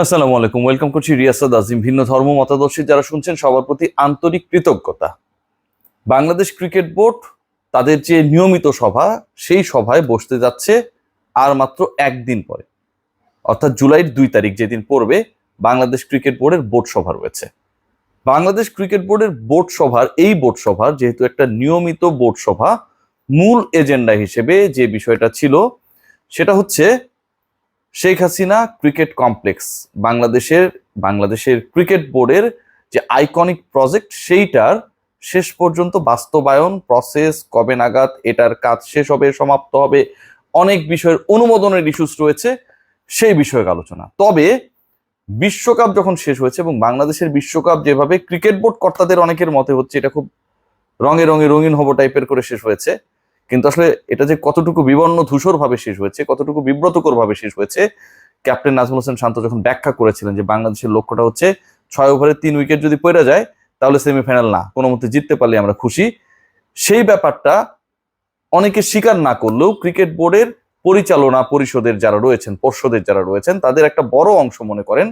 আসসালামু আলাইকুম। ওয়েলকাম করছি রিয়াসাদ আজিম। ভিন্ন ধর্ম মতাদর্শী যারা শুনছেন, সবার প্রতি আন্তরিক কৃতজ্ঞতা। বাংলাদেশ ক্রিকেট বোর্ড তাদের যে নিয়মিত সভা, সেই সভায় বসতে যাচ্ছে আর মাত্র একদিন পরে। অর্থাৎ জুলাইয়ের দুই তারিখ যেদিন পড়বে, বাংলাদেশ ক্রিকেট বোর্ডের বোর্ড সভা রয়েছে। বাংলাদেশ ক্রিকেট বোর্ডের বোর্ড সভার, এই বোর্ড সভার যেহেতু একটা নিয়মিত বোর্ড সভা, মূল এজেন্ডা হিসেবে যে বিষয়টা ছিল, সেটা হচ্ছে শেখ হাসিনা ক্রিকেট কমপ্লেক্স, বাংলাদেশের বাংলাদেশের ক্রিকেট বোর্ডের যে আইকনিক প্রজেক্ট, সেইটার শেষ পর্যন্ত বাস্তবায়ন, প্রসেস, কবে নাগাদ এটার কাজ শেষ হবে, সমাপ্ত হবে, অনেক বিষয়ের অনুমোদনের ইস্যুস রয়েছে, সেই বিষয়ক আলোচনা। তবে বিশ্বকাপ যখন শেষ হয়েছে এবং বাংলাদেশের বিশ্বকাপ যেভাবে ক্রিকেট বোর্ড কর্তাদের অনেকের মতে হচ্ছে, এটা খুব রঙে রঙে রঙিন হব টাইপের করে শেষ হয়েছে কিন্তু আসলে এটা যে কতটুকু বিবর্ণ ধূসর ভাবে শেষ হয়েছে, কতটুকু বিব্রতকর ভাবে শেষ হয়েছে, ক্যাপ্টেন নাজমুল হোসেন শান্ত যখন ব্যাখ্যা করেছিলেন যে বাংলাদেশের লক্ষ্যটা হচ্ছে ছয় ওভারে তিন উইকেট যদি পড়ে যায়, তাহলে সেমিফাইনাল না, কোনো মতে জিততে পারলে আমরা খুশি। সেই ব্যাপারটা অনেকে স্বীকার না করলেও ক্রিকেট বোর্ডের পরিচালনা পরিষদের যারা রয়েছেন, পর্ষদের যারা রয়েছেন, তাদের একটা বড় অংশ মনে করেন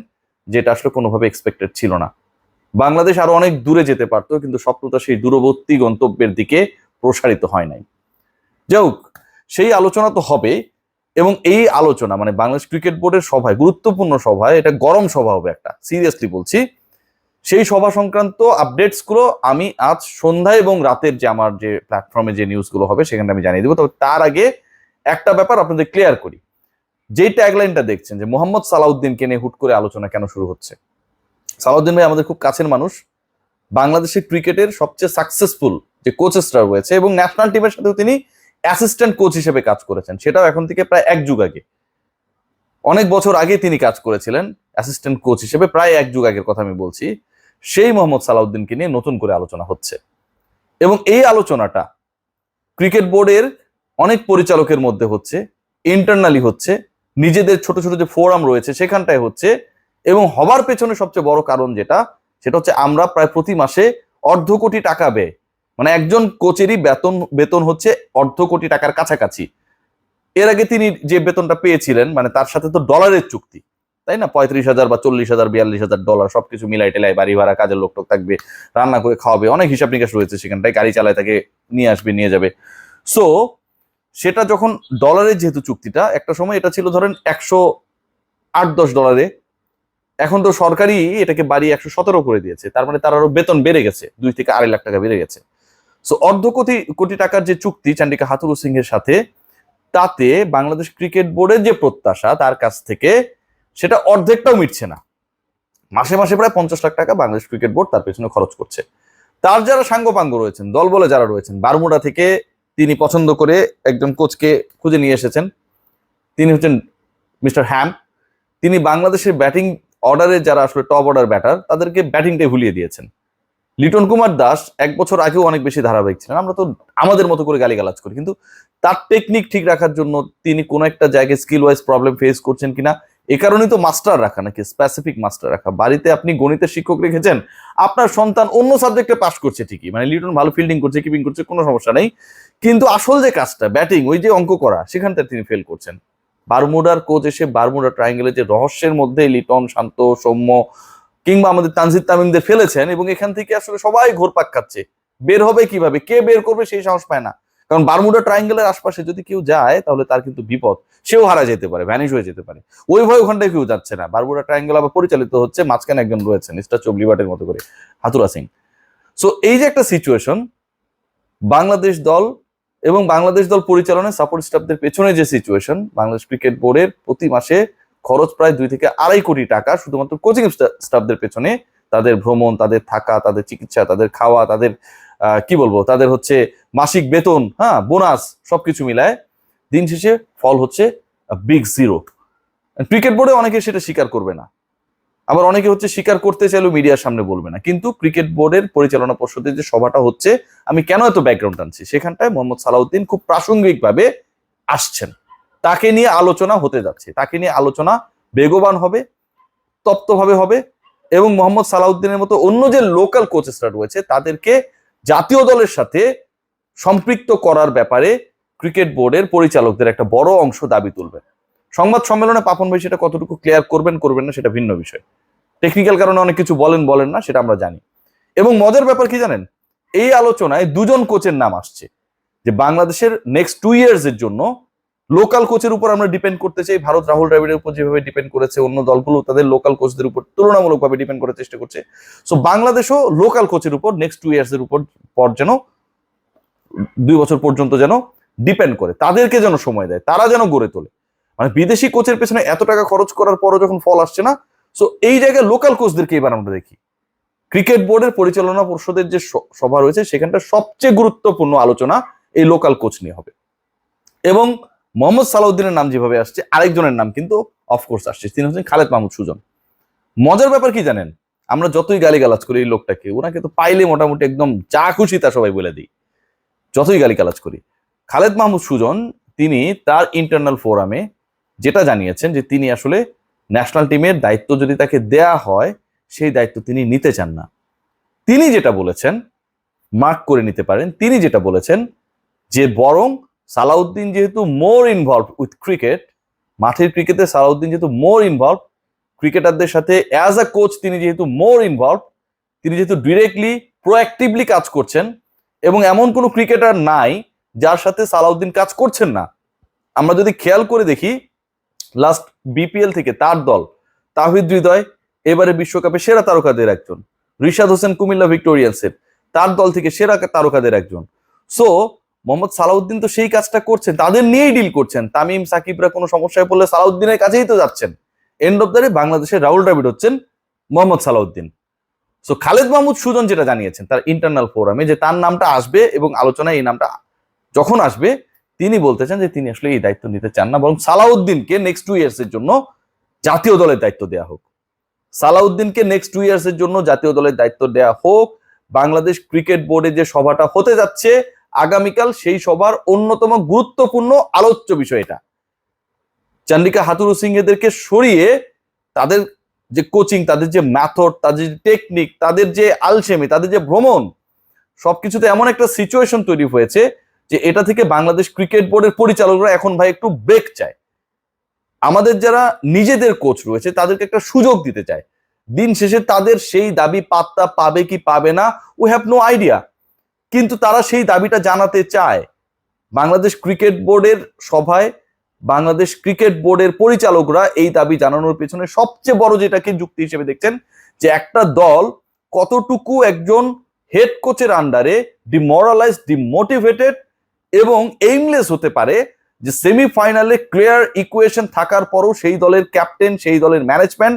যেটা আসলে কোনোভাবে এক্সপেক্টেড ছিল না। বাংলাদেশ আরও অনেক দূরে যেতে পারতো, কিন্তু স্বপ্নটা সেই দূরবর্তী গন্তব্যের দিকে প্রসারিত হয় নাই। যাই হোক সেই আলোচনা তো হবে এবং এই আলোচনা মানে বাংলাদেশ ক্রিকেট বোর্ডের সভায়, গুরুত্বপূর্ণ সভায়, এটা গরম সভা হবে একটা, সিরিয়াসলি বলছি, সেই সভা সংক্রান্ত আপডেটসগুলো আমি আজ সন্ধ্যা এবং রাতের যে আমার যে প্ল্যাটফর্মে যে নিউজগুলো হবে, সেখানে আমি জানিয়ে দেবো। তবে তার আগে একটা ব্যাপার আপনাদের ক্লিয়ার করি। যেই ট্যাগলাইনটা দেখছেন, যে মোহাম্মদ সালাউদ্দিনকে নিয়ে হুট করে আলোচনা কেন শুরু হচ্ছে? সালাউদ্দিন ভাই আমাদের খুব কাছের মানুষ, বাংলাদেশের ক্রিকেটের সবচেয়ে সাকসেসফুল যে কোচেসরা রয়েছে এবং ন্যাশনাল টিমের সাথেও তিনি অ্যাসিস্ট্যান্ট কোচ হিসেবে কাজ করেছেন। সেটাও এখন থেকে প্রায় এক যুগ আগে। অনেক বছর আগে তিনি কাজ করেছিলেন অ্যাসিস্ট্যান্ট কোচ হিসেবে, প্রায় এক যুগ আগের কথা আমি বলছি। সেই মোহাম্মদ সালাউদ্দিনকে নিয়ে নতুন করে আলোচনা হচ্ছে। এবং এই আলোচনাটা ক্রিকেট বোর্ডের অনেক পরিচালকের মধ্যে হচ্ছে ইন্টারনালি হচ্ছে, নিজেদের ছোট ছোট যে ফোরাম রয়েছে সেখানটায় হচ্ছে, এবং হবার পেছনে সবচেয়ে বড় কারণ যেটা, সেটা হচ্ছে আমরা প্রায় প্রতি মাসে অর্ধ কোটি টাকা ব্যয় মানে একজন কোচেরই বেতন বেতন হচ্ছে অর্ধ কোটি টাকার কাছাকাছি। এর আগে তিনি যে বেতনটা পেয়েছিলেন মানে তার সাথে তো ডলারের চুক্তি, তাই না? পঁয়ত্রিশ হাজার বা চল্লিশ হাজার, বিয়াল্লিশ হাজার ডলার সবকিছু মিলাই টেলাই বাড়ি ভাড়া, কাজের লোক টোক থাকবে, রান্না করে খাওয়াবে, অনেক হিসাব নিকাশ রয়েছে সেখানটায়, গাড়ি চালায় তাকে নিয়ে আসবে, নিয়ে যাবে। সো সেটা যখন ডলারের যেহেতু চুক্তিটা, একটা সময় এটা ছিল ধরেন একশো আট, দশ ডলারে, এখন তো সরকারি এটাকে বাড়ি একশো সতেরো করে দিয়েছে, তার মানে তার আরও বেতন বেড়ে গেছে, দুই থেকে আড়াই লাখ টাকা বেড়ে গেছে। সো অর্ধ কোটি কোটি টাকার যে চুক্তি চান্ডিকা হাতুরু সিং এর সাথে, তাতে বাংলাদেশ ক্রিকেট বোর্ডের যে প্রত্যাশা তার কাছ থেকে সেটা অর্ধেকটাও মিটছে না। মাসে মাসে প্রায় পঞ্চাশ লাখ টাকা বাংলাদেশ ক্রিকেট বোর্ড তার পেছনে খরচ করছে। তার যারা সাঙ্গপাঙ্গ রয়েছেন, দল বলে যারা রয়েছেন, বারমুডা থেকে তিনি পছন্দ করে একজন কোচকে খুঁজে নিয়ে এসেছেন। তিনি হচ্ছেন মিস্টার হ্যাম। তিনি বাংলাদেশের ব্যাটিং অর্ডারে যারা আসলে টপ অর্ডার ব্যাটার তাদেরকে ব্যাটিংটাই ভুলিয়ে দিয়েছেন। লিটন কুমার দাস এক বছর আগেও অনেক বেশি ধারাবাহিক ছিলেন। আমরা তো আমাদের মতো করে গালিগালাজ করি, কিন্তু তার টেকনিক ঠিক রাখার জন্য তিনি কোনো একটা জায়গায় স্কিল ওয়াইজ প্রবলেম ফেস করছেন কিনা, এ কারণেই তো মাস্টার রাখা নাকি স্পেসিফিক মাস্টার রাখা। বাড়িতে আপনি গণিতের শিক্ষক রেখেছেন, আপনার সন্তান অন্য সাবজেক্টে পাস করছে ঠিকই মানে লিটন ভালো ফিল্ডিং করছে কিপিং করছে, কোনো সমস্যা নেই। কিন্তু আসল যে কাজটা ব্যাটিং ওই যে অঙ্ক করা সেখানটা তিনি ফেল করছেন। বারমুডার কোচ এসে বারমুডা ট্রায়াঙ্গেলের যে রহস্যের মধ্যে লিটন, শান্ত, সৌম্য কিংবা আমাদের তানজিদ তামিমদের ফেলেছেন এবং এখান থেকে আসলে সবাই ঘোরপাক খাচ্ছে। বের হবে কীভাবে? কে বের করবে সেই সাহস পায় না। কারণ বারমুডা ট্রায়াঙ্গেলের আশপাশে যদি কেউ যায়, তাহলে তার কিন্তু বিপদ। সেও হারা যেতে পারে, ভ্যানিশ হয়ে যেতে পারে। ওই ভয় ওখানটায় কেউ যাচ্ছে না। বারমুডা ট্রায়াঙ্গেল আবার পরিচালিত হচ্ছে, মাঝখানে একজন রয়েছেন স্টার চবলিবাটের মতো করে, হাতুরা সিং। সো এই যে একটা সিচুয়েশন বাংলাদেশ দল এবং বাংলাদেশ দল পরিচালনায় সাপোর্ট স্টাফদের পেছনে যে সিচুয়েশন বাংলাদেশ ক্রিকেট বোর্ডের প্রতি মাসে খরচ প্রায় দুই থেকে আড়াই কোটি টাকা শুধুমাত্র কোচিং স্টাফদের পেছনে তাদের ভ্রমণ, তাদের থাকা, তাদের চিকিৎসা, তাদের খাওয়া, তাদের কি বলব, তাদের হচ্ছে মাসিক বেতন হ্যাঁ বোনাস সবকিছু মিলায় দিন শেষে ফল হচ্ছে বিগ জিরো ক্রিকেট বোর্ডে অনেকে সেটা স্বীকার করবে না। আবার অনেকে হচ্ছে স্বীকার করতে চাইলেও মিডিয়ার সামনে বলবে না। কিন্তু ক্রিকেট বোর্ডের পরিচালনা পর্ষদের যে সভাটা হচ্ছে, আমি কেন এত ব্যাকগ্রাউন্ড আনছি সেখানটায় মোহাম্মদ সালাউদ্দিন খুব প্রাসঙ্গিকভাবে আসছেন। তাকে নিয়ে আলোচনা হতে যাচ্ছে। তাকে নিয়ে আলোচনা বেগবান হবে, তপ্তভাবে হবে এবং মোহাম্মদ সালাউদ্দিনের মতো অন্য যে লোকাল কোচেসরা রয়েছে, তাদেরকে জাতীয় দলের সাথে সম্পৃক্ত করার ব্যাপারে ক্রিকেট বোর্ডের পরিচালকদের একটা বড় অংশ দাবি তুলবে। সংবাদ সম্মেলনে পাপন ভাই সেটা কতটুকু ক্লিয়ার করবেন করবেন না সেটা ভিন্ন বিষয়। টেকনিক্যাল কারণে অনেক কিছু বলেন বলেন না, সেটা আমরা জানি। এবং মজার ব্যাপার কি জানেন? এই আলোচনায় দুজন কোচের নাম আসছে, যে বাংলাদেশের নেক্সট টু ইয়ার্স এর জন্য লোকাল কোচের উপর আমরা ডিপেন্ড করতে চাই। ভারত রাহুল দ্রাবিড়ের উপর যেভাবে ডিপেন্ড করেছে, অন্য দলগুলো তাদের লোকাল কোচদের উপর তুলনামূলকভাবে ডিপেন্ড করার চেষ্টা করছে। সো বাংলাদেশও লোকাল কোচের উপর নেক্সট টু ইয়ার্স এর উপর পর যেন, দুই বছর পর্যন্ত যেন ডিপেন্ড করে। তাদেরকে যেন সময় দেয়, তারা যেন গড়ে তোলে। মানে বিদেশি কোচের পেছনে এত টাকা খরচ করার পরও যখন ফল আসছে না সো এই জায়গায় লোকাল কোচদেরকে এবার আমরা দেখি। ক্রিকেট বোর্ডের পরিচালনা পর্ষদের যে সভা রয়েছে, সেখানটা সবচেয়ে গুরুত্বপূর্ণ আলোচনা এই লোকাল কোচ নিয়ে হবে। এবং মোহাম্মদ সালাউদ্দিনের নাম যেভাবে আসছে, আরেকজনের নাম কিন্তু অফকোর্স আসছে। তিনি হচ্ছেন খালেদ মাহমুদ সুজন। মজার ব্যাপার কি জানেন? আমরা যতই গালিগালাজ করি এই লোকটাকে, ওনাকে তো পাইলে মোটামুটি একদম যা খুশি তা সবাই বলে দিই। যতই গালি গালিগালাজ করি। খালেদ মাহমুদ সুজন, তিনি তার ইন্টারনাল ফোরামে যেটা জানিয়েছেন যে তিনি আসলে ন্যাশনাল টিমের দায়িত্ব যদি তাকে দেয়া হয়, সেই দায়িত্ব তিনি নিতে চান না। তিনি যেটা বলেছেন মার্ক করে নিতে পারেন। তিনি যেটা বলেছেন যে বরং সালাউদ্দিন যেহেতু মোর ইনভলভ উইথ ক্রিকেট মাঠের ক্রিকেটে সালাউদ্দিন যেহেতু মোর ইনভলভ ক্রিকেটারদের সাথে অ্যাজ আ কোচ তিনি যেহেতু মোর ইনভলভ তিনি যেহেতু ডিরেক্টলি প্রোঅ্যাক্টিভলি কাজ করছেন এবং এমন কোনো ক্রিকেটার নাই যার সাথে সালাউদ্দিন কাজ করছেন না। আমরা যদি খেয়াল করে দেখি লাস্ট বিপিএল থেকে তার দল, তাহিদ হৃদয়, এবারে বিশ্বকাপে সেরা তারকাদের একজন। রিশাদ হোসেন কুমিল্লা ভিক্টোরিয়ান্সের, তার দল থেকে সেরা তারকাদের একজন। সো মোহাম্মদ সালাউদ্দিন তো সেই কাজটা করছেন, তাদের নিয়েই ডিল করছেন। তামিম, সাকিবরা কোনো সমস্যায় পড়লে সালাউদ্দিনের কাছেই তো যাচ্ছেন। এন্ড অফ দ্য ডে বাংলাদেশের রাহুল দ্রাবিড হচ্ছেন মোহাম্মদ সালাউদ্দিন। সো খালেদ মাহমুদ সুজন যেটা জানিয়েছেন তার ইন্টারনাল ফোরামে যে তার নামটা আসবে এবং আলোচনায় এই নামটা যখন আসবে, তিনি বলতে চান যে তিনি আসলে এই দায়িত্ব নিতে চান না, বরং সালাউদ্দিনকে নেক্সট টু ইয়ার্স এর জন্য জাতীয় দলের দায়িত্ব দেওয়া হোক। সালাউদ্দিনকে নেক্সট টু ইয়ার্স এর জন্য জাতীয় দলের দায়িত্ব দেওয়া হোক। বাংলাদেশ ক্রিকেট বোর্ডে যে সভাটা হতে যাচ্ছে আগামীকাল সেই সভার অন্যতম গুরুত্বপূর্ণ আলোচ্য বিষয় এটা। চান্ডিকা হাতুরু সিং এদেরকে সরিয়ে তাদের যে কোচিং তাদের যে ম্যাথড তাদের যে টেকনিক তাদের যে আলসেমি তাদের যে ভ্রমণ, সবকিছুতে এমন একটা সিচুয়েশন তৈরি হয়েছে যে এটা থেকে বাংলাদেশ ক্রিকেট বোর্ডের পরিচালকরা এখন ভাই একটু ব্রেক চায়। আমাদের যারা নিজেদের কোচ রয়েছে, তাদেরকে একটা সুযোগ দিতে চায়। দিন শেষে তাদের সেই দাবি পাত্তা পাবে কি পাবে না উই হ্যাভ নো আইডিয়া কিন্তু তারা সেই দাবিটা জানাতে চায়। বাংলাদেশ ক্রিকেট বোর্ডের সভায় বাংলাদেশ ক্রিকেট বোর্ডের পরিচালকরা এই দাবি জানানোর পেছনে সবচেয়ে বড় যেটাকে যুক্তি হিসেবে দেখছেন, যে একটা দল কতটুকু একজন হেড কোচের আন্ডারে ডিমোরালাইজ ডিমোটিভেটেড এবং এইমলেস হতে পারে, যে সেমিফাইনালে ক্লিয়ার ইকুয়েশন থাকার পরও সেই দলের ক্যাপ্টেন সেই দলের ম্যানেজমেন্ট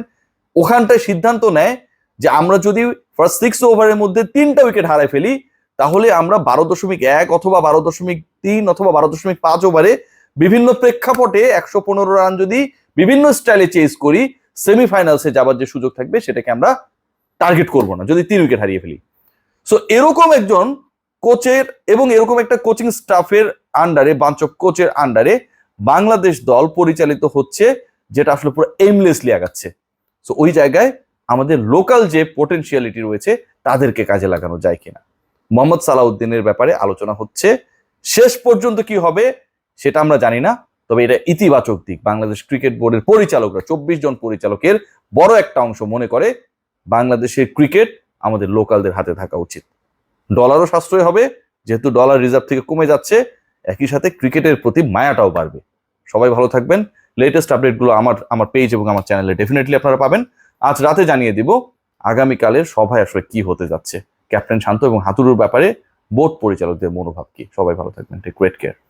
ওখানটায় সিদ্ধান্ত নেয় যে আমরা যদি ফার্স্ট সিক্স ওভারের মধ্যে তিনটা উইকেট হারাই ফেলি তাহলে আমরা বারো দশমিক এক অথবা বারো দশমিক তিন অথবা বারো দশমিক পাঁচ ওভারে বিভিন্ন প্রেক্ষাপটে একশো পনেরো রান যদি বিভিন্ন স্টাইলে চেস করি সেমিফাইনালসে যাবার যে সুযোগ থাকবে সেটাকে আমরা টার্গেট করব না, যদি তিন উইকেট হারিয়ে ফেলি। সো এরকম একজন কোচের এবং এরকম একটা কোচিং স্টাফের আন্ডারে বাঞ্চ অফ কোচের আন্ডারে বাংলাদেশ দল পরিচালিত হচ্ছে, যেটা আসলে পুরো এমলেসলি আগাচ্ছে। সো ওই জায়গায় আমাদের লোকাল যে পোটেনশিয়ালিটি রয়েছে, তাদেরকে কাজে লাগানো যায় কিনা। মোহাম্মদ সালাউদ্দিনের ব্যাপারে আলোচনা হচ্ছে। শেষ পর্যন্ত কি হবে সেটা আমরা জানি না, তবে এটা ইতিবাচক দিক। বাংলাদেশ ক্রিকেট বোর্ডের পরিচালকরা, চব্বিশ জন পরিচালকের বড় একটা অংশ মনে করে, বাংলাদেশের ক্রিকেট আমাদের লোকালদের হাতে থাকা উচিত। ডলারও সাশ্রয় হবে, যেহেতু ডলার রিজার্ভ থেকে কমে যাচ্ছে, একই সাথে ক্রিকেটের প্রতি মায়াটাও বাড়বে। সবাই ভালো থাকবেন। লেটেস্ট আপডেটগুলো আমার আমার পেজ এবং আমার চ্যানেলে ডেফিনেটলি আপনারা পাবেন। আজ রাতে জানিয়ে দিব, আগামীকালের সভায় আসলে কি হতে যাচ্ছে। ক্যাপ্টেন শান্ত এবং হাতুরুর ব্যাপারে বোর্ড পরিচালকদের মনোভাব কি? সবাই ভালো থাকবেন। Take great care